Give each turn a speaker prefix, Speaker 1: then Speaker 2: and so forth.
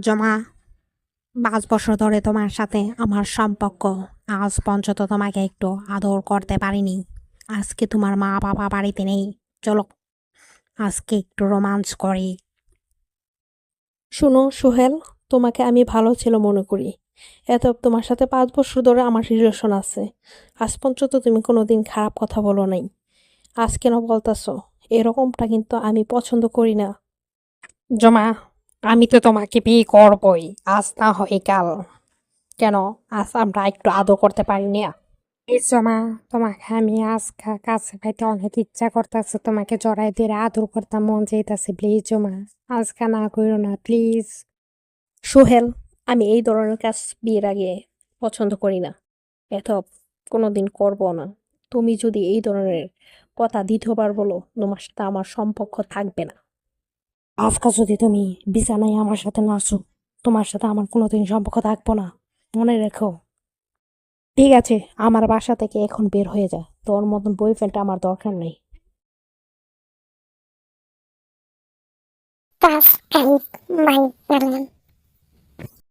Speaker 1: জমা। পাঁচ বছর ধরে তোমার সাথে আমার সম্পর্ক। আজ পর্যন্ত তোমাকে একটু আদর করতে পারিনি। আজকে তোমার মা বাবা বাড়িতে নেই। চলো আজকে একটু রোমাঞ্চ করি।
Speaker 2: শোনো সোহেল তোমাকে আমি ভালো ছিল মনে করি। এত তোমার সাথে পাঁচ বছর ধরে আমার রিলেশন আছে। আজ পর্যন্ত তুমি কোনো দিন খারাপ কথা বলো নাই। আজ কেন বলতেছ? এরকমটা কিন্তু আমি পছন্দ করি না।
Speaker 1: জমা আমি তো তোমাকে বিয়ে করবই। আজ না হয় কাল। কেন? আজ আমরা একটু আদর করতে পারি না। জমা তোমাকে আমি আজ কাছে পাইতে অনেক ইচ্ছা করতেছে। তোমাকে জড়াই দিয়ে আদর করতে মন চাইতেছে প্লিজ জমা আজকে না করো না প্লিজ
Speaker 2: সোহেল, আমি এই ধরনের কাজ বিয়ের আগে পছন্দ করি না। এত কোনো দিন করব না। তুমি যদি এই ধরনের কথা দ্বিতীয়বার বলো, তোমার সাথে আমার সম্পর্ক থাকবে না।
Speaker 1: আজকে যদি তুমি বিছানায় আমার সাথে নাচো, তোমার সাথে আমার কোনোদিন সম্পর্ক থাকব না। মনে রেখো।
Speaker 2: ঠিক আছে, আমার বাসা থেকে এখন বের হয়ে যা। তোর মতন বয়ফ্রেন্ড আমার দরকার নেই।
Speaker 3: Mein channel